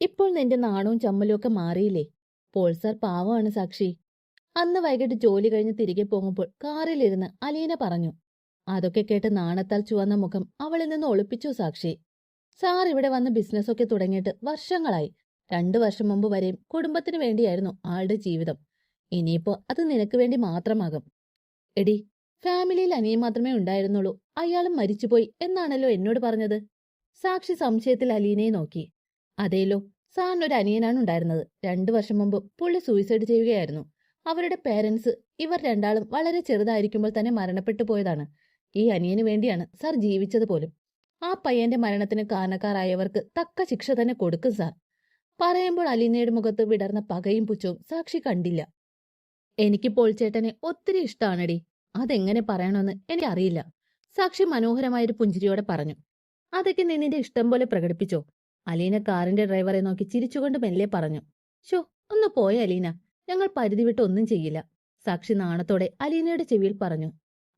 ഇപ്പോൾ നിന്റെ നാണവും ചമ്മലും ഒക്കെ മാറിയില്ലേ? പോൾ സാർ പാവമാണ് സാക്ഷി. അന്ന് വൈകിട്ട് ജോലി കഴിഞ്ഞ് തിരികെ പോകുമ്പോൾ കാറിലിരുന്ന് അലീന പറഞ്ഞു. അതൊക്കെ കേട്ട് നാണത്താൽ ചുവന്ന മുഖം അവളിൽ നിന്ന് ഒളിപ്പിച്ചു സാക്ഷി. സാർ ഇവിടെ വന്ന് ബിസിനസ്സൊക്കെ തുടങ്ങിയിട്ട് വർഷങ്ങളായി. രണ്ടു വർഷം മുമ്പ് വരെയും കുടുംബത്തിന് വേണ്ടിയായിരുന്നു ആളുടെ ജീവിതം. ഇനിയിപ്പോ അത് നിനക്ക് വേണ്ടി മാത്രമാകും. എടി ഫാമിലിയിൽ അനിയൻ മാത്രമേ ഉണ്ടായിരുന്നുള്ളൂ. അയാളും മരിച്ചുപോയി എന്നാണല്ലോ എന്നോട് പറഞ്ഞത്. സാക്ഷി സംശയത്തിൽ അലീനയെ നോക്കി. അതേലോ സാറിന് ഒരു അനിയനാണ് ഉണ്ടായിരുന്നത്. രണ്ടു വർഷം മുമ്പ് പുള്ളി സൂയിസൈഡ് ചെയ്യുകയായിരുന്നു. അവരുടെ പേരൻസ് ഇവർ രണ്ടാളും വളരെ ചെറുതായിരിക്കുമ്പോൾ തന്നെ മരണപ്പെട്ടു പോയതാണ്. ഈ അനിയന് വേണ്ടിയാണ് സാർ ജീവിച്ചത് പോലും. ആ പയ്യന്റെ മരണത്തിന് കാരണക്കാരായവർക്ക് തക്ക ശിക്ഷ തന്നെ കൊടുക്കും സാർ. പറയുമ്പോൾ അലീനയുടെ മുഖത്ത് വിടർന്ന പകയും പുച്ഛവും സാക്ഷി കണ്ടില്ല. എനിക്ക് പോൾ ചേട്ടനെ ഒത്തിരി ഇഷ്ടമാണടി അതെങ്ങനെ പറയണമെന്ന് എനിക്കറിയില്ല സാക്ഷി മനോഹരമായൊരു പുഞ്ചിരിയോടെ പറഞ്ഞു. അതൊക്കെ നിന്നിന്റെ നിന്റെ ഇഷ്ടം പോലെ പ്രകടിപ്പിച്ചോ? അലീന കാറിന്റെ ഡ്രൈവറെ നോക്കി ചിരിച്ചുകൊണ്ട് മെല്ലെ പറഞ്ഞു ഷോ ഒന്ന് പോയ അലീന ഞങ്ങൾ പരിധി വിട്ട് ഒന്നും ചെയ്യില്ല. സാക്ഷി നാണത്തോടെ അലീനയുടെ ചെവിയിൽ പറഞ്ഞു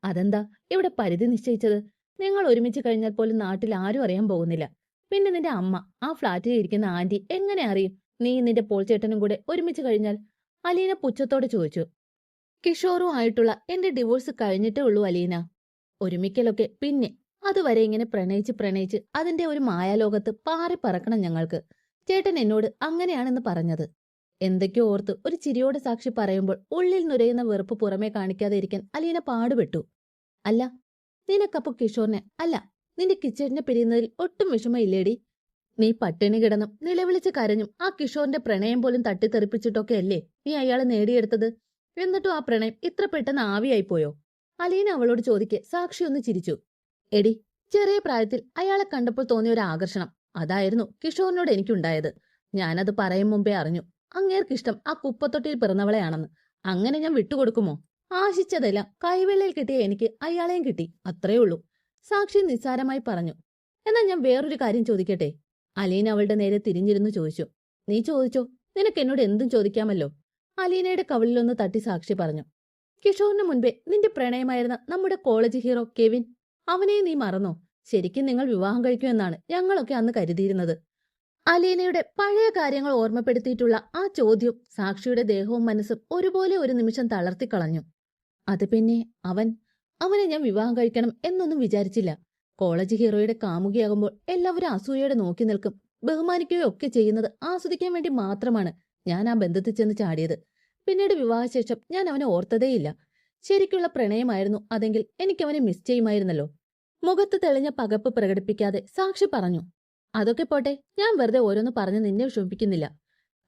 അതെന്താ ഇവിടെ പരിധി നിശ്ചയിച്ചത്? നിങ്ങൾ ഒരുമിച്ച് കഴിഞ്ഞാൽ പോലും നാട്ടിൽ ആരും അറിയാൻ പോകുന്നില്ല. പിന്നെ നിന്റെ അമ്മ ആ ഫ്ളാറ്റിൽ ഇരിക്കുന്ന ആന്റി എങ്ങനെ അറിയും? നീ നിന്റെ പോൾ ചേട്ടനും കൂടെ ഒരുമിച്ച് കഴിഞ്ഞാൽ? അലീന പുച്ഛത്തോടെ ചോദിച്ചു കിഷോറും ആയിട്ടുള്ള എന്റെ ഡിവോഴ്സ് കഴിഞ്ഞിട്ടേ ഉള്ളൂ അലീന. ഒരുമിക്കലൊക്കെ പിന്നെ അതുവരെ ഇങ്ങനെ പ്രണയിച്ച് പ്രണയിച്ച് അതിന്റെ ഒരു മായാലോകത്ത് പാറി പറക്കണം ഞങ്ങൾക്ക്. ചേട്ടൻ എന്നോട് അങ്ങനെയാണെന്ന് പറഞ്ഞത്. എന്തൊക്കെയോ ഓർത്ത് ഒരു ചിരിയോടെ സാക്ഷി പറയുമ്പോൾ ഉള്ളിൽ നുരയുന്ന വെറുപ്പ് പുറമേ കാണിക്കാതെ ഇരിക്കാൻ അലീന പാടുപെട്ടു. അല്ല നിനക്കപ്പോ കിഷോറിനെ അല്ല നിന്റെ കിച്ചേടിനെ പിരിയുന്നതിൽ ഒട്ടും വിഷമയില്ലേടി നീ പട്ടിണി കിടന്നും നിലവിളിച്ച് കരഞ്ഞും ആ കിഷോറിന്റെ പ്രണയം പോലും തട്ടിത്തെറിപ്പിച്ചിട്ടൊക്കെ അല്ലേ നീ അയാളെ നേടിയെടുത്തത്? എന്നിട്ടും ആ പ്രണയം ഇത്ര പെട്ടെന്ന് ആവിയായിപ്പോയോ? അലീന അവളോട് ചോദിക്കെ സാക്ഷി ഒന്ന് ചിരിച്ചു. എടി ചെറിയ പ്രായത്തിൽ അയാളെ കണ്ടപ്പോൾ തോന്നിയ ഒരു ആകർഷണം. അതായിരുന്നു കിഷോറിനോട് എനിക്കുണ്ടായത്. ഞാനത് പറയും മുമ്പേ അറിഞ്ഞു. അങ്ങേർക്കിഷ്ടം ആ കുപ്പത്തൊട്ടിയിൽ പിറന്നവളെയാണെന്ന്. അങ്ങനെ ഞാൻ വിട്ടുകൊടുക്കുമോ? ആശിച്ചതെല്ലാം കൈവെള്ളയിൽ കിട്ടിയ എനിക്ക് അയാളെയും കിട്ടി. അത്രയേ ഉള്ളൂ. സാക്ഷി നിസ്സാരമായി പറഞ്ഞു. എന്നാൽ ഞാൻ വേറൊരു കാര്യം ചോദിക്കട്ടെ? അലീന അവളുടെ നേരെ തിരിഞ്ഞിരുന്നു ചോദിച്ചു. നീ ചോദിച്ചോ? നിനക്ക് എന്നോട് എന്തും ചോദിക്കാമല്ലോ? അലീനയുടെ കവിളിലൊന്ന് തട്ടി സാക്ഷി പറഞ്ഞു. കിഷോറിന് മുൻപേ നിന്റെ പ്രണയമായിരുന്ന നമ്മുടെ കോളേജ് ഹീറോ കെവിൻ അവനെ നീ മറന്നോ? ശരിക്കും നിങ്ങൾ വിവാഹം കഴിക്കുമെന്നാണ് ഞങ്ങളൊക്കെ അന്ന് കരുതിയിരുന്നത്. അലീനയുടെ പഴയ കാര്യങ്ങൾ ഓർമ്മപ്പെടുത്തിയിട്ടുള്ള ആ ചോദ്യം സാക്ഷിയുടെ ദേഹവും മനസ്സും ഒരുപോലെ ഒരു നിമിഷം തളർത്തിക്കളഞ്ഞു. അത് പിന്നെ അവൻ അവനെ ഞാൻ വിവാഹം കഴിക്കണം എന്നൊന്നും വിചാരിച്ചില്ല. കോളേജ് ഹീറോയുടെ കാമുകിയാകുമ്പോൾ എല്ലാവരും അസൂയയോടെ നോക്കി നിൽക്കും. ബഹുമാനിക്കുകയോ ഒക്കെ ചെയ്യുന്നത് ആസ്വദിക്കാൻ വേണ്ടി മാത്രമാണ് ഞാൻ ആ ബന്ധത്തിൽ ചെന്ന് ചാടിയത്. പിന്നീട് വിവാഹശേഷം ഞാൻ അവനെ ഓർത്തതേയില്ല. ശരിക്കുള്ള പ്രണയമായിരുന്നു അതെങ്കിൽ എനിക്കവനെ മിസ് ചെയ്യുമായിരുന്നല്ലോ. മുഖത്ത് തെളിഞ്ഞ പകപ്പ് പ്രകടിപ്പിക്കാതെ സാക്ഷി പറഞ്ഞു അതൊക്കെ പോട്ടെ ഞാൻ വെറുതെ ഓരോന്ന് പറഞ്ഞ് നിന്നെ വിഷമിപ്പിക്കുന്നില്ല.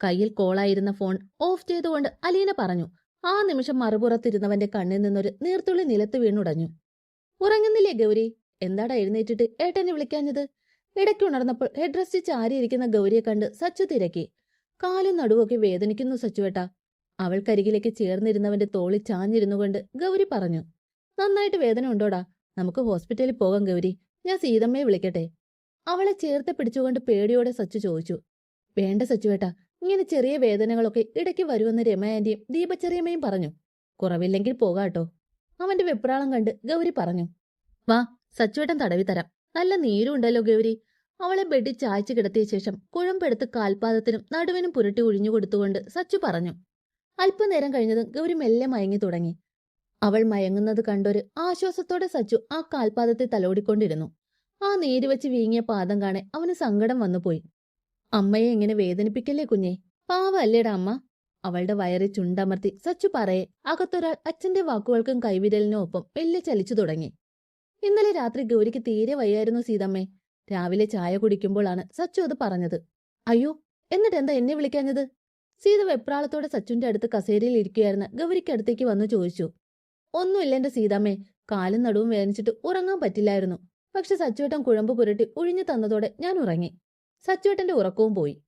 കയ്യിൽ കോളായിരുന്ന ഫോൺ ഓഫ് ചെയ്തുകൊണ്ട് അലീന പറഞ്ഞു ആ നിമിഷം മറുപുറത്തിരുന്നവന്റെ കണ്ണിൽ നിന്നൊരു നീർത്തുള്ളി നിലത്ത് വീണുടഞ്ഞു. ഉറങ്ങുന്നില്ലേ ഗൗരി? എന്താടാ എഴുന്നേറ്റിട്ട് ഏട്ടനെ വിളിക്കാഞ്ഞത്? ഇടയ്ക്ക് ഉണർന്നപ്പോൾ ഹെഡ് റെസ്റ്റ് ചാരിയിരിക്കുന്ന ഗൗരിയെ കണ്ട് സച്ചു തിരക്കി. കാലും നടുവൊക്കെ വേദനിക്കുന്നു സച്ചുവേട്ടാ. അവൾക്കരികിലേക്ക് ചേർന്നിരുന്നവന്റെ തോളി ചാഞ്ഞിരുന്നുകൊണ്ട് ഗൗരി പറഞ്ഞു നന്നായിട്ട് വേദന ഉണ്ടോടാ? നമുക്ക് ഹോസ്പിറ്റലിൽ പോകാം ഗൗരി. ഞാൻ സീതമ്മയെ വിളിക്കട്ടെ. അവളെ ചേർത്ത് പിടിച്ചുകൊണ്ട് പേടിയോടെ സച്ചു ചോദിച്ചു. വേണ്ട സച്ചുവേട്ടാ ഇങ്ങനെ ചെറിയ വേദനകളൊക്കെ ഇടയ്ക്ക് വരുമെന്ന് രമ ആന്റിയും ദീപച്ചെറിയമ്മയും പറഞ്ഞു. കുറവില്ലെങ്കിൽ പോകാട്ടോ അവന്റെ വെപ്രാളം കണ്ട് ഗൗരി പറഞ്ഞു. വാ സച്ചുവേട്ടൻ തടവി തരാം. നല്ല നീരും ഉണ്ടല്ലോ ഗൗരി. അവളെ ബെഡിൽ ചായച്ചു കിടത്തിയ ശേഷം കുഴമ്പെടുത്ത് കാൽപാദത്തിനും നടുവിനും പുരട്ടി ഒഴിഞ്ഞു കൊടുത്തുകൊണ്ട് സച്ചു പറഞ്ഞു. അല്പനേരം കഴിഞ്ഞതും ഗൗരി മെല്ലെ മയങ്ങി തുടങ്ങി. അവൾ മയങ്ങുന്നത് കണ്ടൊരു ആശ്വാസത്തോടെ സച്ചു ആ കാൽപാദത്തെ തലോടിക്കൊണ്ടിരുന്നു. ആ നേര് വെച്ച് വീങ്ങിയ പാദം കാണെ അവന് സങ്കടം വന്നുപോയി. അമ്മയെ എങ്ങനെ വേദനിപ്പിക്കല്ലേ കുഞ്ഞെ? പാവല്ലേടാ അമ്മ. അവളുടെ വയറി ചുണ്ടമർത്തി സച്ചു പറയെ. അകത്തൊരാൾ അച്ഛന്റെ വാക്കുകൾക്കും കൈവിരലിനും ഒപ്പം മെല്ലെ ചലിച്ചു തുടങ്ങി. ഇന്നലെ രാത്രി ഗൗരിക്ക് തീരെ വയ്യായിരുന്നു സീതമ്മേ. രാവിലെ ചായ കുടിക്കുമ്പോഴാണ് സച്ചു അത് പറഞ്ഞത്. അയ്യോ എന്നിട്ട് എന്താ എന്നെ വിളിക്കാഞ്ഞത്? സീത വെപ്രാളത്തോടെ സച്ചുന്റെ അടുത്ത് കസേരയിൽ ഇരിക്കുകയായിരുന്ന ഗൗരിക്കടുത്തേക്ക് വന്നു ചോദിച്ചു. ഒന്നുമില്ല എന്റെ സീതാമ്മേ. കാലും നടുവും വേദനിച്ചിട്ട് ഉറങ്ങാൻ പറ്റില്ലായിരുന്നു. പക്ഷെ സച്ചുവേട്ടൻ കുഴമ്പ് പുരട്ടി ഒഴിഞ്ഞു തന്നതോടെ ഞാൻ ഉറങ്ങി. സച്ചുവേട്ടന്റെ ഉറക്കവും പോയി.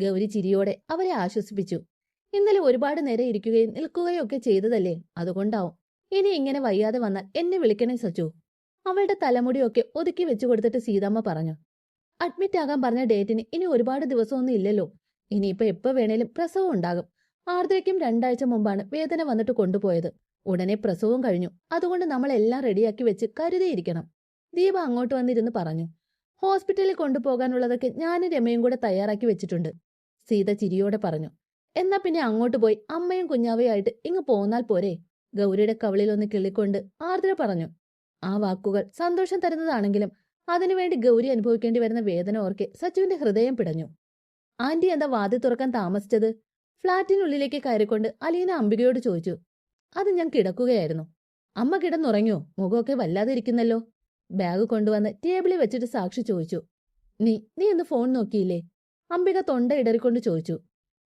ഗൗരി ചിരിയോടെ അവരെ ആശ്വസിപ്പിച്ചു. ഇന്നലെ ഒരുപാട് നേരം ഇരിക്കുകയും നിൽക്കുകയും ഒക്കെ ചെയ്തതല്ലേ? അതുകൊണ്ടാവും. ഇനി ഇങ്ങനെ വയ്യാതെ വന്നാൽ എന്നെ വിളിക്കണേ സച്ചു. അവളുടെ തലമുടിയൊക്കെ ഒതുക്കി വെച്ചു കൊടുത്തിട്ട് സീതാമ്മ പറഞ്ഞു. അഡ്മിറ്റ് ആകാൻ പറഞ്ഞ ഡേറ്റിന് ഇനി ഒരുപാട് ദിവസമൊന്നും ഇല്ലല്ലോ. ഇനിയിപ്പോ എപ്പോ വേണേലും പ്രസവം ഉണ്ടാകും. ആർദ്രയ്ക്കും രണ്ടാഴ്ച മുമ്പാണ് വേദന വന്നിട്ട് കൊണ്ടുപോയത്. ഉടനെ പ്രസവവും കഴിഞ്ഞു. അതുകൊണ്ട് നമ്മൾ എല്ലാം റെഡിയാക്കി വെച്ച് കരുതിയിരിക്കണം. ദീപ അങ്ങോട്ട് വന്നിരുന്ന് പറഞ്ഞു ഹോസ്പിറ്റലിൽ കൊണ്ടുപോകാനുള്ളതൊക്കെ ഞാനും രമയും കൂടെ തയ്യാറാക്കി വെച്ചിട്ടുണ്ട് സീത ചിരിയോടെ പറഞ്ഞു. എന്നാ പിന്നെ അങ്ങോട്ട് പോയി അമ്മയും കുഞ്ഞാവയായിട്ട് ഇങ്ങ് പോന്നാൽ പോരെ ഗൗരിയുടെ കവളിൽ ഒന്ന് കിള്ളിക്കൊണ്ട് ആർദ്ര പറഞ്ഞു. ആ വാക്കുകൾ സന്തോഷം തരുന്നതാണെങ്കിലും അതിനുവേണ്ടി ഗൗരി അനുഭവിക്കേണ്ടി വരുന്ന വേദന ഓർക്കെ സച്ചുവിന്റെ ഹൃദയം പിടഞ്ഞു. ആന്റി എന്താ വാതി തുറക്കാൻ താമസിച്ചത്? ഫ്ളാറ്റിനുള്ളിലേക്ക് കയറിക്കൊണ്ട് അലീന അംബികയോട് ചോദിച്ചു. അത് ഞാൻ കിടക്കുകയായിരുന്നു. അമ്മ കിടന്നുറങ്ങിയോ മുഖമൊക്കെ വല്ലാതെ ഇരിക്കുന്നല്ലോ ബാഗ് കൊണ്ടുവന്ന് ടേബിളിൽ വെച്ചിട്ട് സാക്ഷി ചോദിച്ചു. നീ നീ ഒന്ന് ഫോൺ നോക്കിയില്ലേ? അംബിക തൊണ്ട ഇടറിക്കൊണ്ട് ചോദിച്ചു.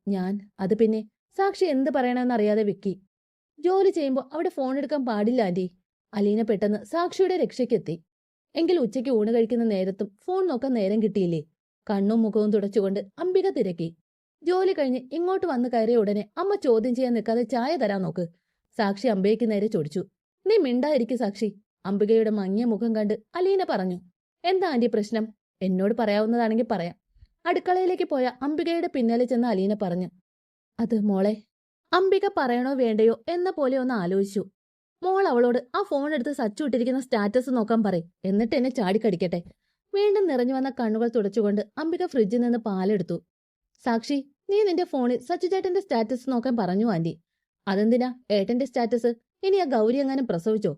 ഞാൻ? അത് പിന്നെ സാക്ഷി എന്ത് പറയണമെന്നറിയാതെ വിക്കി. ജോലി ചെയ്യുമ്പോൾ അവിടെ ഫോൺ എടുക്കാൻ പാടില്ല ആന്റി. അലീന പെട്ടെന്ന് സാക്ഷിയുടെ രക്ഷയ്ക്കെത്തി. എങ്കിൽ ഉച്ചയ്ക്ക് ഊണ് കഴിക്കുന്ന നേരത്തും ഫോൺ നോക്കാൻ നേരം കിട്ടിയില്ലേ? കണ്ണും മുഖവും തുടച്ചുകൊണ്ട് അംബിക തിരക്കി. ജോലി കഴിഞ്ഞ് ഇങ്ങോട്ട് വന്ന് കയറിയ ഉടനെ അമ്മ ചോദ്യം ചെയ്യാൻ നിൽക്കാതെ ചായ തരാൻ നോക്ക്. സാക്ഷി അമ്പയ്ക്ക് നേരെ ചോദിച്ചു നീ മിണ്ടായിരിക്കു സാക്ഷി. അംബികയുടെ മങ്ങിയ മുഖം കണ്ട് അലീന പറഞ്ഞു എന്താ ആന്റി പ്രശ്നം? എന്നോട് പറയാവുന്നതാണെങ്കിൽ പറയാം. അടുക്കളയിലേക്ക് പോയ അംബികയുടെ പിന്നാലെ ചെന്ന് അലീന പറഞ്ഞു അത് മോളെ അംബിക പറയണോ വേണ്ടയോ എന്ന പോലെ ഒന്ന് ആലോചിച്ചു. മോൾ അവളോട് ആ ഫോൺ എടുത്ത് സച്ചു ഇട്ടിരിക്കുന്ന സ്റ്റാറ്റസ് നോക്കാൻ പറയും എന്നിട്ട് എന്നെ ചാടിക്കടിക്കട്ടെ വീണ്ടും നിറഞ്ഞു വന്ന കണ്ണുകൾ തുടച്ചുകൊണ്ട് അംബിക ഫ്രിഡ്ജിൽ നിന്ന് പാലെടുത്തു. സാക്ഷി നീ നിന്റെ ഫോണിൽ സച്ചു ചേട്ടന്റെ സ്റ്റാറ്റസ് നോക്കാൻ പറഞ്ഞു ആന്റി. അതെന്തിനാ? ഏട്ടന്റെ സ്റ്റാറ്റസ്? ഇനി ആ ഗൗരി എങ്ങാനും പ്രസവിച്ചോ?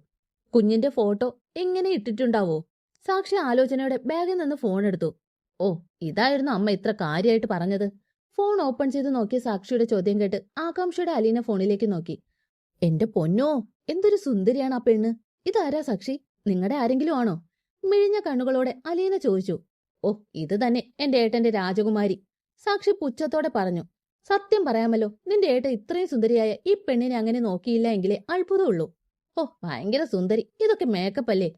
കുഞ്ഞിന്റെ ഫോട്ടോ എങ്ങനെ ഇട്ടിട്ടുണ്ടാവോ? സാക്ഷി ആലോചനയുടെ ബാഗിൽ നിന്ന് ഫോൺ എടുത്തു. ഓ ഇതായിരുന്നു അമ്മ ഇത്ര കാര്യമായിട്ട് പറഞ്ഞത്. ഫോൺ ഓപ്പൺ ചെയ്ത് നോക്കിയ സാക്ഷിയുടെ ചോദ്യം കേട്ട് ആകാംക്ഷയുടെ അലീന ഫോണിലേക്ക് നോക്കി. എന്റെ പൊന്നോ എന്തൊരു സുന്ദരിയാണ് ആ പെണ്ണ്. ഇതാരാ സാക്ഷി? നിങ്ങളുടെ ആരെങ്കിലും ആണോ? മിഴിഞ്ഞ കണ്ണുകളോടെ അലീന ചോദിച്ചു. ഓ ഇത് തന്നെ എന്റെ ഏട്ടന്റെ രാജകുമാരി. സാക്ഷി പുച്ഛത്തോടെ പറഞ്ഞു. സത്യം പറയാമല്ലോ നിന്റെ ഏട്ട ഇത്രയും സുന്ദരിയായ ഈ പെണ്ണിനെ അങ്ങനെ നോക്കിയില്ല എങ്കിലേ അത്ഭുതമുള്ളൂ. ഓ ഭയങ്കര സുന്ദരി. ഇതൊക്കെ മേക്കപ്പ് അല്ലേ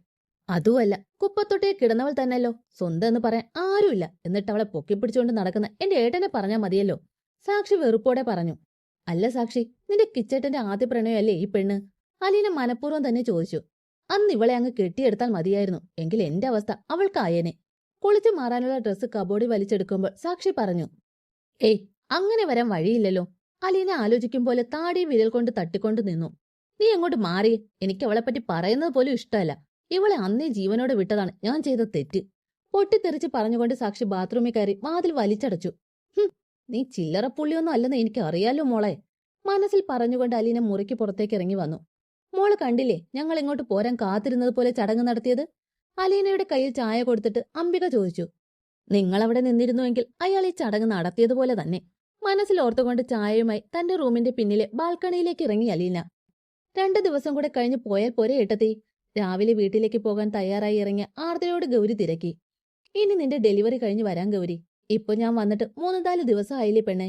അതുമല്ല കുപ്പത്തൊട്ടേ കിടന്നവൾ തന്നെയല്ലോ. സ്വന്തം എന്ന് പറയാൻ ആരുമില്ല. എന്നിട്ട് അവളെ പൊക്കിപ്പിടിച്ചുകൊണ്ട് നടക്കുന്ന എന്റെ ഏട്ടനെ പറഞ്ഞാൽ മതിയല്ലോ. സാക്ഷി വെറുപ്പോടെ പറഞ്ഞു. അല്ല സാക്ഷി നിന്റെ കിച്ചേട്ടന്റെ ആദ്യ പ്രണയമല്ലേ ഈ പെണ്ണ്? അലീന മനഃപൂർവം തന്നെ ചോദിച്ചു. അന്ന് ഇവളെ അങ്ങ് കെട്ടിയെടുത്താൽ മതിയായിരുന്നു. എങ്കിൽ എന്റെ അവസ്ഥ അവൾക്കായേനെ. കുളിച്ചു മാറാനുള്ള ഡ്രസ്സ് കബോർഡിൽ വലിച്ചെടുക്കുമ്പോൾ സാക്ഷി പറഞ്ഞു. ഏയ് അങ്ങനെ വരാൻ വഴിയില്ലല്ലോ. അലീന ആലോചിക്കും പോലെ താടി വിരൽ കൊണ്ട് തട്ടിക്കൊണ്ട് നിന്നു. നീ അങ്ങോട്ട് മാറി? എനിക്ക് അവളെ പറ്റി പറയുന്നത് പോലും ഇഷ്ടമല്ല. ഇവളെ അന്നേ ജീവനോടെ വിട്ടതാണ്. ഞാൻ ചെയ്ത തെറ്റ്. പൊട്ടിത്തെറിച്ച് പറഞ്ഞുകൊണ്ട് സാക്ഷി ബാത്റൂമിൽ കയറി വാതിൽ വലിച്ചടച്ചു. നീ ചില്ലറ പുള്ളിയൊന്നും അല്ലെന്ന് എനിക്ക് അറിയാലോ മോളെ. മനസ്സിൽ പറഞ്ഞുകൊണ്ട് അലീന മുറിക്ക് പുറത്തേക്ക് ഇറങ്ങി വന്നു. മോൾ കണ്ടില്ലേ ഞങ്ങൾ ഇങ്ങോട്ട് പോരാൻ കാത്തിരുന്നത് പോലെ ചടങ്ങ് നടത്തിയത്? അലീനയുടെ കയ്യിൽ ചായ കൊടുത്തിട്ട് അംബിക ചോദിച്ചു. നിങ്ങളവിടെ നിന്നിരുന്നുവെങ്കിൽ അയാൾ ഈ ചടങ്ങ് നടത്തിയതുപോലെ തന്നെ. മനസ്സിൽ ഓർത്തുകൊണ്ട് ചായയുമായി തന്റെ റൂമിന്റെ പിന്നിലെ ബാൽക്കണിയിലേക്ക് ഇറങ്ങി അലീന. രണ്ടു ദിവസം കൂടെ കഴിഞ്ഞ് പോയാൽ പോരെ ഏട്ടത്തി. രാവിലെ വീട്ടിലേക്ക് പോകാൻ തയ്യാറായി ഇറങ്ങിയ ആർദ്രയോട് ഗൗരി തിരക്കി. ഇനി നിന്റെ ഡെലിവറി കഴിഞ്ഞ് വരാൻ ഗൗരി. ഇപ്പൊ ഞാൻ വന്നിട്ട് മൂന്ന് നാല് ദിവസം ആയില്ലേ പെണ്ണെ.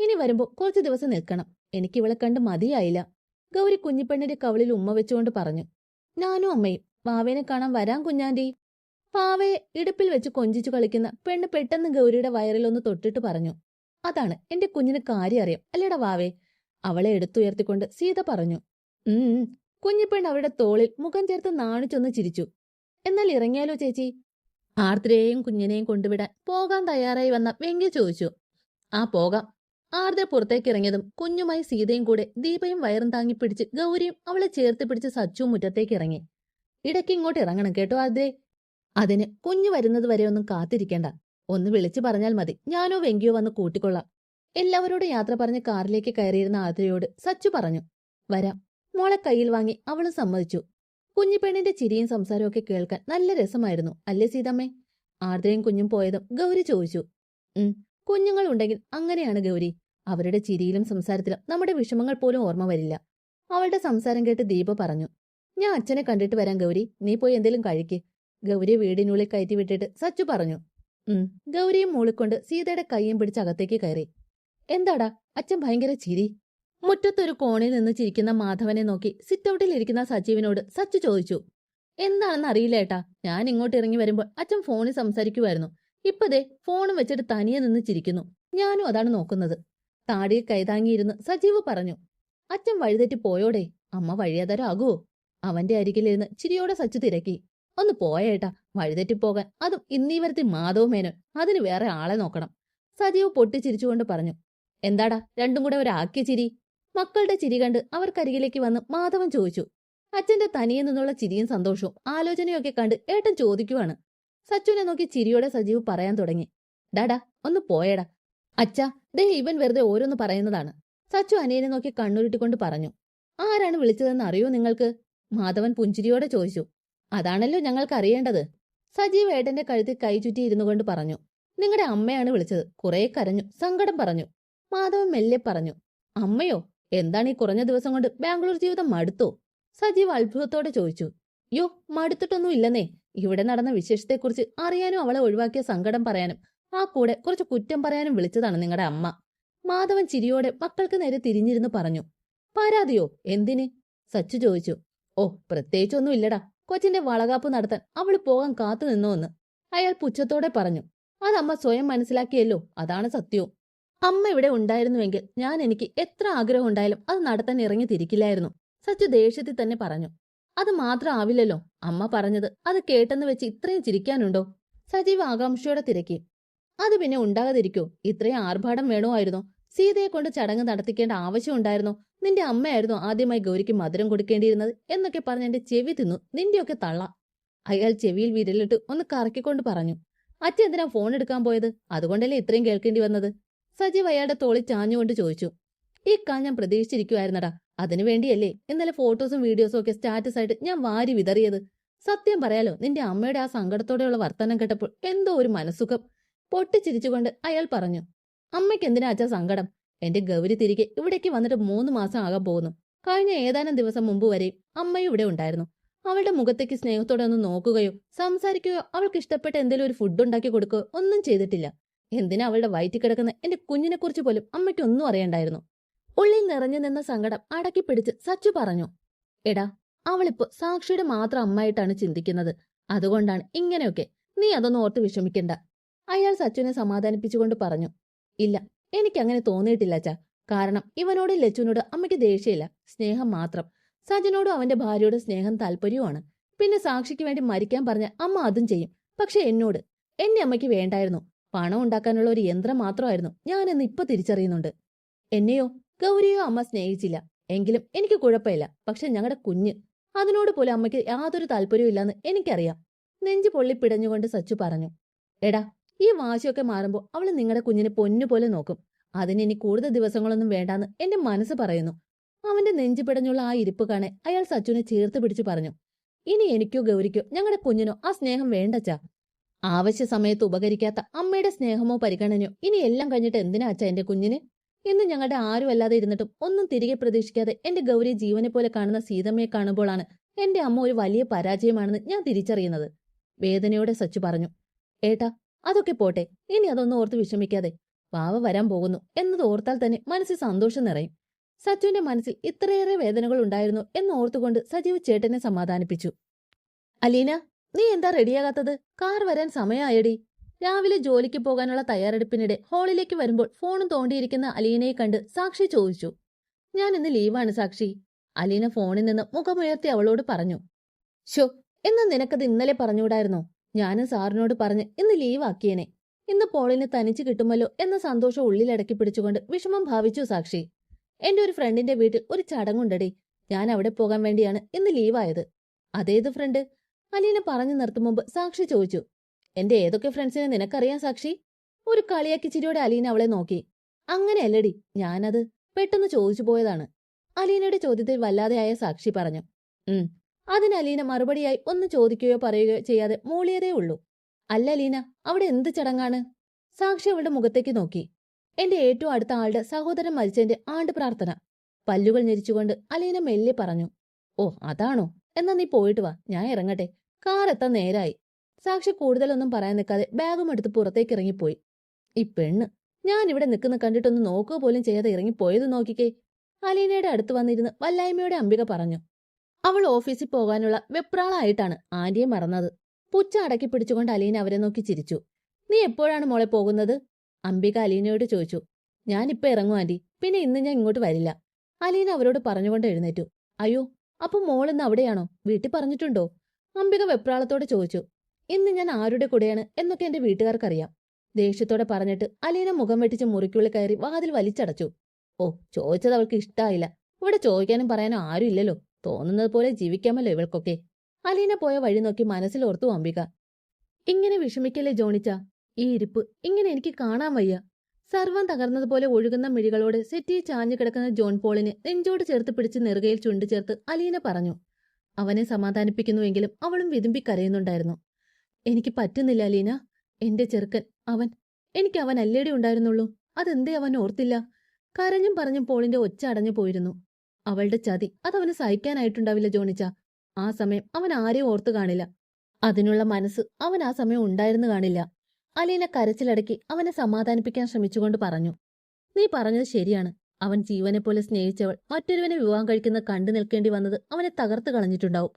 ഇനി വരുമ്പോ കുറച്ച് ദിവസം നിൽക്കണം. എനിക്ക് ഇവളെ കണ്ട് മതിയായില്ല. ഗൗരി കുഞ്ഞിപ്പെണ്ണിന്റെ കവളിൽ ഉമ്മ വെച്ചുകൊണ്ട് പറഞ്ഞു. ഞാനും അമ്മയും. പാവേനെ കാണാൻ വരാൻ കുഞ്ഞാന്റി പാവയെ ഇടുപ്പിൽ വെച്ച് കൊഞ്ചിച്ചു കളിക്കുന്ന പെണ്ണ് പെട്ടെന്ന് ഗൗരിയുടെ വയറിലൊന്ന് തൊട്ടിട്ട് പറഞ്ഞു. അതാണ് എന്റെ കുഞ്ഞിന് കാര്യം അറിയാം. അല്ലേടാ വാവേ? അവളെ എടുത്തുയർത്തിക്കൊണ്ട് സീത പറഞ്ഞു ഉം കുഞ്ഞിപ്പെൺ അവരുടെ തോളിൽ മുഖം ചേർത്ത് നാണിച്ചൊന്ന് ചിരിച്ചു. എന്നാൽ ഇറങ്ങിയാലോ ചേച്ചി? ആർദ്രയെയും കുഞ്ഞിനെയും കൊണ്ടുവിടാൻ പോകാൻ തയ്യാറായി വന്ന വെങ്കി ചോദിച്ചു. ആ പോകാം. ആർദ്ര പുറത്തേക്ക് ഇറങ്ങിയതും കുഞ്ഞുമായി സീതയും കൂടെ ദീപയും വയറും താങ്ങി പിടിച്ച് ഗൗരിയും അവളെ ചേർത്ത് പിടിച്ച് സച്ചുവും മുറ്റത്തേക്ക് ഇറങ്ങി ഇടയ്ക്ക് ഇങ്ങോട്ട് ഇറങ്ങണം കേട്ടോ ആർദ്രേ. അതിന് കുഞ്ഞു വരുന്നത് വരെ ഒന്നും കാത്തിരിക്കേണ്ട. ഒന്ന് വിളിച്ചു പറഞ്ഞാൽ മതി. ഞാനോ വെങ്കിയോ വന്ന് കൂട്ടിക്കൊള്ളാം. എല്ലാവരോടും യാത്ര പറഞ്ഞ് കാറിലേക്ക് കയറിയിരുന്ന ആതിരയോട് സച്ചു പറഞ്ഞു വരാം. മോളെ കയ്യിൽ വാങ്ങി അവളും സമ്മതിച്ചു. കുഞ്ഞിപ്പെണ്ണിന്റെ ചിരിയും സംസാരവും ഒക്കെ കേൾക്കാൻ നല്ല രസമായിരുന്നു അല്ലേ സീതമ്മേ? ആർദ്രയും കുഞ്ഞും പോയതും ഗൗരി ചോദിച്ചു ഉം കുഞ്ഞുങ്ങൾ ഉണ്ടെങ്കിൽ അങ്ങനെയാണ് ഗൗരി. അവരുടെ ചിരിയിലും സംസാരത്തിലും നമ്മുടെ വിഷമങ്ങൾ പോലും ഓർമ്മ വരില്ല. അവളുടെ സംസാരം കേട്ട് ദീപ പറഞ്ഞു ഞാൻ അച്ഛനെ കണ്ടിട്ട് വരാം ഗൗരി. നീ പോയി എന്തെങ്കിലും കഴിക്ക്. ഗൗരിയെ വീടിനുള്ളിൽ കയറ്റി വിട്ടിട്ട് സച്ചു പറഞ്ഞു ഗൗരിയും മൂളിക്കൊണ്ട് സീതയുടെ കൈയും പിടിച്ച് അകത്തേക്ക് കയറി. എന്താടാ? അച്ഛൻ ഭയങ്കര ചിരി. മുറ്റത്തൊരു കോണിൽ നിന്ന് ചിരിക്കുന്ന മാധവനെ നോക്കി സിറ്റൗട്ടിൽ ഇരിക്കുന്ന സജീവിനോട് സച്ചു ചോദിച്ചു. എന്താണെന്ന് അറിയില്ല ഏട്ടാ. ഞാൻ ഇങ്ങോട്ട് ഇറങ്ങി വരുമ്പോൾ അച്ഛൻ ഫോണിൽ സംസാരിക്കുമായിരുന്നു ഇപ്പതേ ഫോണും വെച്ചിട്ട് തനിയെ നിന്ന് ചിരിക്കുന്നു. ഞാനും അതാണ് നോക്കുന്നത്. താടിയിൽ കൈതാങ്ങിയിരുന്ന് സജീവ് പറഞ്ഞു. അച്ഛൻ വഴിതെറ്റി പോയോടെ അമ്മ വഴിയാതരാകുവോ അവന്റെ അരികിലിരുന്ന് ചിരിയോടെ സച്ചു തിരക്കി. ഒന്ന് പോയേട്ടാ വഴിതെറ്റി പോകാൻ അതും ഇന്നീവരത്തി മാധവ് മേനോൻ. അതിന് വേറെ ആളെ നോക്കണം. സജീവ് പൊട്ടിച്ചിരിച്ചുകൊണ്ട് പറഞ്ഞു എന്താടാ രണ്ടും കൂടെ ഒരാക്കിയ ചിരി? മക്കളുടെ ചിരി കണ്ട് അവർക്കരികിലേക്ക് വന്ന് മാധവൻ ചോദിച്ചു അച്ഛന്റെ തനിയെ നിന്നുള്ള ചിരിയും സന്തോഷവും ആലോചനയൊക്കെ കണ്ട് ഏട്ടൻ ചോദിക്കുവാണ്. സച്ചുവിനെ നോക്കി ചിരിയോടെ സജീവ് പറയാൻ തുടങ്ങി ഡാടാ ഒന്ന് പോയേടാ. അച്ഛാ ദേ ഇവൻ വെറുതെ ഓരോന്ന് പറയുന്നതാണ്. സച്ചു അനിയനെ നോക്കി കണ്ണുരുട്ടിക്കൊണ്ട് പറഞ്ഞു ആരാണ് വിളിച്ചതെന്ന് അറിയോ നിങ്ങൾക്ക്? മാധവൻ പുഞ്ചിരിയോടെ ചോദിച്ചു അതാണല്ലോ ഞങ്ങൾക്ക് അറിയേണ്ടത്. സജീവ് ഏട്ടന്റെ കഴുത്തിൽ കൈ ചുറ്റി ഇരുന്നു കൊണ്ട് പറഞ്ഞു. നിങ്ങളുടെ അമ്മയാണ് വിളിച്ചത്. കുറെ കരഞ്ഞു. സങ്കടം പറഞ്ഞു. മാധവൻ മെല്ലെ പറഞ്ഞു. അമ്മയോ എന്താണ് ഈ കുറഞ്ഞ ദിവസം കൊണ്ട് ബാംഗ്ലൂർ ജീവിതം മടുത്തോ? സജീവ് അത്ഭുതത്തോടെ ചോദിച്ചു. യോ മടുത്തിട്ടൊന്നും ഇല്ലെന്നേ. ഇവിടെ നടന്ന വിശേഷത്തെക്കുറിച്ച് അറിയാനും അവളെ ഒഴിവാക്കിയ സങ്കടം പറയാനും ആ കൂടെ കുറച്ച് കുറ്റം പറയാനും വിളിച്ചതാണ് നിങ്ങളുടെ അമ്മ. മാധവൻ ചിരിയോടെ മക്കൾക്ക് നേരെ തിരിഞ്ഞിരുന്ന് പറഞ്ഞു. പരാതിയോ? എന്തിന്? സച്ചു ചോദിച്ചു. ഓ പ്രത്യേകിച്ചൊന്നും ഇല്ലടാ. കൊച്ചിന്റെ വളകാപ്പ് നടത്താൻ അവൾ പോകാൻ കാത്തു നിന്നോന്ന്. അയാൾ പുച്ഛത്തോടെ പറഞ്ഞു അതമ്മ സ്വയം മനസ്സിലാക്കിയല്ലോ അതാണ് സത്യവും അമ്മ ഇവിടെ ഉണ്ടായിരുന്നുവെങ്കിൽ ഞാൻ എനിക്ക് എത്ര ആഗ്രഹം ഉണ്ടായാലും അത് നടത്താൻ ഇറങ്ങി തിരിക്കില്ലായിരുന്നു സച്ചു ദേഷ്യത്തിൽ തന്നെ പറഞ്ഞു. അത് മാത്രം ആവില്ലല്ലോ അമ്മ പറഞ്ഞത് അത് കേട്ടെന്ന് വെച്ച് ഇത്രയും ചിരിക്കാനുണ്ടോ? സജീവ് ആകാംക്ഷയോടെ തിരക്കി. അത് പിന്നെ ഉണ്ടാകാതിരിക്കോ ഇത്രയും ആർഭാടം വേണമായിരുന്നോ. സീതയെ കൊണ്ട് ചടങ്ങ് നടത്തിക്കേണ്ട ആവശ്യം ഉണ്ടായിരുന്നോ. നിന്റെ അമ്മയായിരുന്നു ആദ്യമായി ഗൗരിക്ക് മധുരം കൊടുക്കേണ്ടിയിരുന്നത് എന്നൊക്കെ പറഞ്ഞ് എന്റെ ചെവി തിന്നു. നിന്റെയൊക്കെ തള്ള. അയാൾ ചെവിയിൽ വിരലിട്ട് ഒന്ന് കറക്കിക്കൊണ്ട് പറഞ്ഞു അച്ഛൻ എന്തിനാ ഫോൺ എടുക്കാൻ പോയത്? അതുകൊണ്ടല്ലേ ഇത്രയും കേൾക്കേണ്ടി വന്നത്? സജീവ് അയാളുടെ തോളി ചാഞ്ഞുകൊണ്ട് ചോദിച്ചു ഈ കാൽ ഞാൻ അതിനു വേണ്ടിയല്ലേ ഇന്നലെ ഫോട്ടോസും വീഡിയോസും ഒക്കെ സ്റ്റാറ്റസ് ആയിട്ട് ഞാൻ വാരി വിതറിയത്? സത്യം പറയാലോ നിന്റെ അമ്മയുടെ ആ സങ്കടത്തോടെയുള്ള വർത്തമാനം കേട്ടപ്പോൾ എന്തോ ഒരു മനസ്സുഖം പൊട്ടിച്ചിരിച്ചുകൊണ്ട് അയാൾ പറഞ്ഞു അമ്മയ്ക്ക് എന്തിനാ അച്ഛാ സങ്കടം? എന്റെ ഗൗരി തിരികെ ഇവിടേക്ക് വന്നിട്ട് മൂന്ന് മാസം ആകാൻ പോകുന്നു. കഴിഞ്ഞ ഏതാനും ദിവസം മുമ്പ് വരെ അമ്മയും ഇവിടെ ഉണ്ടായിരുന്നു. അവളുടെ മുഖത്തേക്ക് സ്നേഹത്തോടെ ഒന്ന് നോക്കുകയോ സംസാരിക്കുകയോ അവൾക്ക് ഇഷ്ടപ്പെട്ട എന്തെങ്കിലും ഒരു ഫുഡ് ഉണ്ടാക്കി കൊടുക്കുകയോ ഒന്നും ചെയ്തിട്ടില്ല. എന്തിനാ അവളുടെ വയറ്റിൽ കിടക്കുന്ന എന്റെ കുഞ്ഞിനെ കുറിച്ച് പോലും അമ്മയ്ക്ക് ഒന്നും അറിയണ്ടായിരുന്നു. ഉള്ളിൽ നിറഞ്ഞു നിന്ന സങ്കടം അടക്കി പിടിച്ച് സച്ചു പറഞ്ഞു എടാ അവളിപ്പോ സാക്ഷിയുടെ മാത്രം അമ്മയായിട്ടാണ് ചിന്തിക്കുന്നത്. അതുകൊണ്ടാണ് ഇങ്ങനെയൊക്കെ. നീ അതൊന്നും ഓർത്ത് വിഷമിക്കണ്ട. അയാൾ സച്ചുവിനെ സമാധാനിപ്പിച്ചുകൊണ്ട് പറഞ്ഞു ഇല്ല എനിക്കങ്ങനെ തോന്നിയിട്ടില്ല അച്ഛാ കാരണം ഇവനോട് ലച്ചുവിനോട് അമ്മയ്ക്ക് ദേഷ്യമില്ല. സ്നേഹം മാത്രം. സജനോടും അവന്റെ ഭാര്യയോട് സ്നേഹം താല്പര്യവുമാണ്. പിന്നെ സാക്ഷിക്ക് വേണ്ടി മരിക്കാൻ പറഞ്ഞ അമ്മ അതും ചെയ്യും. പക്ഷെ എന്നോട് എന്നെ അമ്മയ്ക്ക് വേണ്ടായിരുന്നു. പണം ഉണ്ടാക്കാനുള്ള ഒരു യന്ത്രം മാത്രമായിരുന്നു. ഞാനെന്ന് ഇപ്പൊ തിരിച്ചറിയുന്നുണ്ട്. എന്നെയോ ഗൗരിയോ അമ്മ സ്നേഹിച്ചില്ല. എങ്കിലും എനിക്ക് കുഴപ്പമില്ല. പക്ഷെ ഞങ്ങളുടെ കുഞ്ഞ്. അതിനോട് പോലും അമ്മയ്ക്ക് യാതൊരു താല്പര്യവും ഇല്ലെന്ന് എനിക്കറിയാം. നെഞ്ചു പൊള്ളി പിടഞ്ഞുകൊണ്ട് സച്ചു പറഞ്ഞു. എടാ ഈ വാശിയൊക്കെ മാറുമ്പോൾ അവൾ നിങ്ങളുടെ കുഞ്ഞിനെ പൊന്നുപോലെ നോക്കും. അതിന് ഇനി കൂടുതൽ ദിവസങ്ങളൊന്നും വേണ്ടാന്ന് എന്റെ മനസ്സ് പറയുന്നു. അവന്റെ നെഞ്ചു പിടഞ്ഞുള്ള ആ ഇരിപ്പ് കാണെ അയാൾ സച്ചുവിനെ ചേർത്ത് പിടിച്ചു പറഞ്ഞു ഇനി എനിക്കോ ഗൗരിക്കോ ഞങ്ങളുടെ കുഞ്ഞിനോ ആ സ്നേഹം വേണ്ടച്ചാ? ആവശ്യ സമയത്ത് ഉപകരിക്കാത്ത അമ്മയുടെ സ്നേഹമോ പരിഗണനയോ ഇനി എല്ലാം കഴിഞ്ഞിട്ട് എന്തിനാ അച്ഛാ എന്റെ കുഞ്ഞിന്? ഇന്ന് ഞങ്ങളുടെ ആരും അല്ലാതെ ഇരുന്നിട്ടും ഒന്നും തിരികെ പ്രതീക്ഷിക്കാതെ എന്റെ ഗൗരി ജീവനെ പോലെ കാണുന്ന സീതമ്മയെ കാണുമ്പോഴാണ് എന്റെ അമ്മ ഒരു വലിയ പരാജയമാണെന്ന് ഞാൻ തിരിച്ചറിയുന്നത്. വേദനയോടെ സച്ചു പറഞ്ഞു ഏട്ടാ അതൊക്കെ പോട്ടെ ഇനി അതൊന്നും ഓർത്ത് വിഷമിക്കാതെ. വാവ വരാൻ പോകുന്നു എന്നത് ഓർത്താൽ തന്നെ മനസ്സിൽ സന്തോഷം നിറയും. സച്ചുവിന്റെ മനസ്സിൽ ഇത്രയേറെ വേദനകൾ ഉണ്ടായിരുന്നു എന്ന് ഓർത്തുകൊണ്ട് സജീവ് ചേട്ടനെ സമാധാനിപ്പിച്ചു. അലീന നീ എന്താ റെഡിയാകാത്തത്? കാർ വരാൻ സമയമായടി. രാവിലെ ജോലിക്ക് പോകാനുള്ള തയ്യാറെടുപ്പിനിടെ ഹാളിലേക്ക് വരുമ്പോൾ ഫോണും തോണ്ടിയിരിക്കുന്ന അലീനയെ കണ്ട് സാക്ഷി ചോദിച്ചു. ഞാൻ ഇന്ന് ലീവാണ് സാക്ഷി അലീന ഫോണിൽ നിന്ന് മുഖമുയർത്തി അവളോട് പറഞ്ഞു. ഷോ എന്നാ നിനക്കത് ഇന്നലെ പറഞ്ഞുകൂടായിരുന്നോ? ഞാനും സാറിനോട് പറഞ്ഞ് ഇന്ന് ലീവാക്കിയേനെ ഇന്ന് പോളിനെ തനിച്ച് കിട്ടുമല്ലോ എന്ന സന്തോഷം ഉള്ളിലടക്കി പിടിച്ചുകൊണ്ട് വിഷമം ഭാവിച്ചു സാക്ഷി. എന്റെ ഒരു ഫ്രണ്ടിന്റെ വീട്ടിൽ ഒരു ചടങ്ങുണ്ടടി. ഞാൻ അവിടെ പോകാൻ വേണ്ടിയാണ് ഇന്ന് ലീവായത് അതേത് ഫ്രണ്ട് അലീന പറഞ്ഞു നിർത്തും മുമ്പ് സാക്ഷി ചോദിച്ചു. എന്റെ ഏതൊക്കെ ഫ്രണ്ട്സിനെ നിനക്കറിയാം സാക്ഷി? ഒരു കളിയാക്കി ചിരിയോടെ അലീന അവളെ നോക്കി. അങ്ങനെയല്ലടി ഞാനത് പെട്ടെന്ന് ചോദിച്ചു പോയതാണ്. അലീനയുടെ ചോദ്യത്തിൽ വല്ലാതെയായ സാക്ഷി പറഞ്ഞു. ഉം അതിന് അലീന മറുപടിയായി ഒന്ന് ചോദിക്കുകയോ പറയുകയോ ചെയ്യാതെ മൂളിയതേ ഉള്ളൂ. അല്ല അലീന അവിടെ എന്ത് ചടങ്ങാണ്? സാക്ഷി അവളുടെ മുഖത്തേക്ക് നോക്കി. എന്റെ ഏറ്റവും അടുത്ത ആളുടെ സഹോദരൻ മരിച്ചതിന്റെ ആണ്ട് പ്രാർത്ഥന. പല്ലുകൾ ഞെരിച്ചുകൊണ്ട് അലീന മെല്ലെ പറഞ്ഞു ഓ അതാണോ? എന്നാ നീ പോയിട്ട് വാ ഞാൻ ഇറങ്ങട്ടെ. കാർ എത്താൻ നേരായി. സാക്ഷി കൂടുതലൊന്നും പറയാൻ നിൽക്കാതെ ബാഗും എടുത്ത് പുറത്തേക്ക് ഇറങ്ങിപ്പോയി. ഈ പെണ്ണ് ഞാൻ ഇവിടെ നിൽക്കുന്ന കണ്ടിട്ടൊന്ന് നോക്കുക പോലും ചെയ്യാതെ ഇറങ്ങിപ്പോയത് നോക്കിക്കേ. അലീനയുടെ അടുത്ത് വന്നിരുന്ന് വല്ലായ്മയുടെ അംബിക പറഞ്ഞു അവൾ ഓഫീസിൽ പോകാനുള്ള വെപ്രാളായിട്ടാണ് ആന്റിയെ മറന്നത്. പുച്ച അടക്കി പിടിച്ചുകൊണ്ട് അലീന അവരെ നോക്കി ചിരിച്ചു. നീ എപ്പോഴാണ് മോളെ പോകുന്നത്? അംബിക അലീനയോട് ചോദിച്ചു. ഞാനിപ്പോ ഇറങ്ങും ആന്റി. പിന്നെ ഇന്ന് ഞാൻ ഇങ്ങോട്ട് വരില്ല. അലീന അവരോട് പറഞ്ഞുകൊണ്ട് എഴുന്നേറ്റു. അയ്യോ അപ്പൊ മോൾ ഇന്ന് അവിടെയാണോ? വീട്ടിൽ പറഞ്ഞിട്ടുണ്ടോ? അംബിക വെപ്രാളത്തോടെ ചോദിച്ചു. ഇന്ന് ഞാൻ ആരുടെ കൂടെയാണ് എന്നൊക്കെ എന്റെ വീട്ടുകാർക്കറിയാം. ദേഷ്യത്തോടെ പറഞ്ഞിട്ട് അലീന മുഖം വെട്ടിച്ച് മുറിക്കുള്ളിൽ കയറി വാതിൽ വലിച്ചടച്ചു. ഓ ചോദിച്ചത് അവൾക്ക് ഇഷ്ടായില്ല. ഇവിടെ ചോദിക്കാനും പറയാനും ആരും ഇല്ലല്ലോ. തോന്നുന്നത് പോലെ ജീവിക്കാമല്ലോ ഇവൾക്കൊക്കെ. അലീന പോയ വഴി നോക്കി മനസ്സിലോർത്തു അംബിക. ഇങ്ങനെ വിഷമിക്കല്ലേ ജോണിച്ച? ഈ ഇരിപ്പ്. ഇങ്ങനെ എനിക്ക് കാണാൻ വയ്യ. സർവം തകർന്നതുപോലെ ഒഴുകുന്ന മിഴികളോട് സെറ്റിയെ ചാഞ്ഞു കിടക്കുന്ന ജോൺ പോളിനെ നെഞ്ചോട് ചേർത്ത് പിടിച്ച് നെറുകയിൽ ചുണ്ടു ചേർത്ത് അലീന പറഞ്ഞു. അവനെ സമാധാനിപ്പിക്കുന്നുവെങ്കിലും അവളും വിതുമ്പി കരയുന്നുണ്ടായിരുന്നു. എനിക്ക് പറ്റുന്നില്ല അലീന. എന്റെ ചെറുക്കൻ അവൻ. എനിക്ക് അവൻ അല്ലേടി ഉണ്ടായിരുന്നുള്ളൂ. അതെന്തേ അവൻ ഓർത്തില്ല. കരഞ്ഞും പറഞ്ഞും പോളിന്റെ ഒച്ച അടഞ്ഞു പോയിരുന്നു. അവളുടെ ചതി അതവന് സഹിക്കാനായിട്ടുണ്ടാവില്ല ജോണിച്ച. ആ സമയം അവൻ ആരെയും ഓർത്തു കാണില്ല. അതിനുള്ള മനസ്സ് അവൻ ആ സമയം ഉണ്ടായിരുന്നു കാണില്ല. അലീന കരച്ചിലടക്കി അവനെ സമാധാനിപ്പിക്കാൻ ശ്രമിച്ചുകൊണ്ട് പറഞ്ഞു. നീ പറഞ്ഞത് ശരിയാണ്. അവൻ ജീവനെ പോലെ സ്നേഹിച്ചവൾ മറ്റൊരുവനെ വിവാഹം കഴിക്കുന്ന കണ്ടു നിൽക്കേണ്ടി വന്നത് അവനെ തകർത്ത് കളഞ്ഞിട്ടുണ്ടാവും.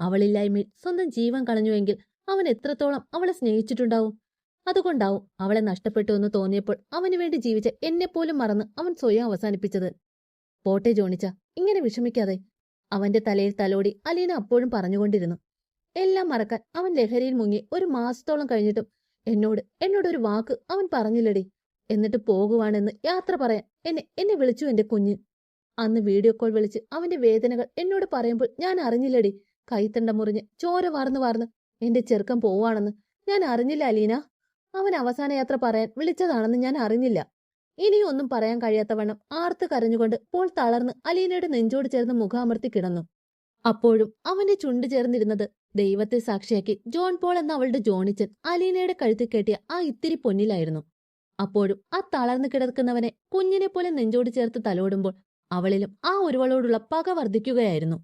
അവളില്ലായ്മയിൽ സ്വന്തം ജീവൻ കളഞ്ഞുവെങ്കിൽ അവൻ എത്രത്തോളം അവളെ സ്നേഹിച്ചിട്ടുണ്ടാവും? അതുകൊണ്ടാവും അവളെ നഷ്ടപ്പെട്ടു എന്ന് തോന്നിയപ്പോൾ അവന് വേണ്ടി ജീവിച്ച എന്നെപ്പോലും മറന്ന് അവൻ സ്വയം അവസാനിപ്പിച്ചത്. പോട്ടെ ജോണിച്ച. ഇങ്ങനെ വിഷമിക്കാതെ അവന്റെ തലയിൽ തലോടി അലീന അപ്പോഴും പറഞ്ഞുകൊണ്ടിരുന്നു. എല്ലാം മറക്കാൻ അവൻ ലഹരിയിൽ മുങ്ങി ഒരു മാസത്തോളം കഴിഞ്ഞിട്ടും എന്നോട് എന്നോട് ഒരു വാക്ക് അവൻ പറഞ്ഞില്ലടി. എന്നിട്ട് പോകുവാണെന്ന് യാത്ര പറയാൻ എന്നെ എന്നെ വിളിച്ചു എന്റെ കുഞ്ഞ് അന്ന് വീഡിയോ കോൾ വിളിച്ച് അവന്റെ വേദനകൾ എന്നോട് പറയുമ്പോൾ ഞാൻ അറിഞ്ഞില്ലടി. കൈത്തണ്ട മുറിഞ്ഞ് ചോര വാർന്നു വാർന്ന് എന്റെ ചെറുക്കം പോവാണെന്ന് ഞാൻ അറിഞ്ഞില്ല അലീന. അവൻ അവസാന യാത്ര പറയാൻ വിളിച്ചതാണെന്ന് ഞാൻ അറിഞ്ഞില്ല. ഇനിയും ഒന്നും പറയാൻ കഴിയാത്തവണ്ണം ആർത്ത് കരഞ്ഞുകൊണ്ട് പോൾ തളർന്ന് അലീനയുടെ നെഞ്ചോട് ചേർന്ന് മുഖാമർത്തി കിടന്നു. അപ്പോഴും അവന്റെ ചുണ്ട് ചേർന്നിരുന്നത് ദൈവത്തെ സാക്ഷിയാക്കി ജോൺ പോൾ എന്ന അവളുടെ ജോണിച്ചൻ അലീനയുടെ കഴുത്തിൽ കെട്ടിയ ആ ഇത്തിരി പൊന്നിലായിരുന്നു. അപ്പോഴും ആ തളർന്നു കിടക്കുന്നവനെ കുഞ്ഞിനെ പോലെ നെഞ്ചോട് ചേർത്ത് തലോടുമ്പോൾ അവളിലും ആ ഒരുവളോടുള്ള പക വർദ്ധിക്കുകയായിരുന്നു.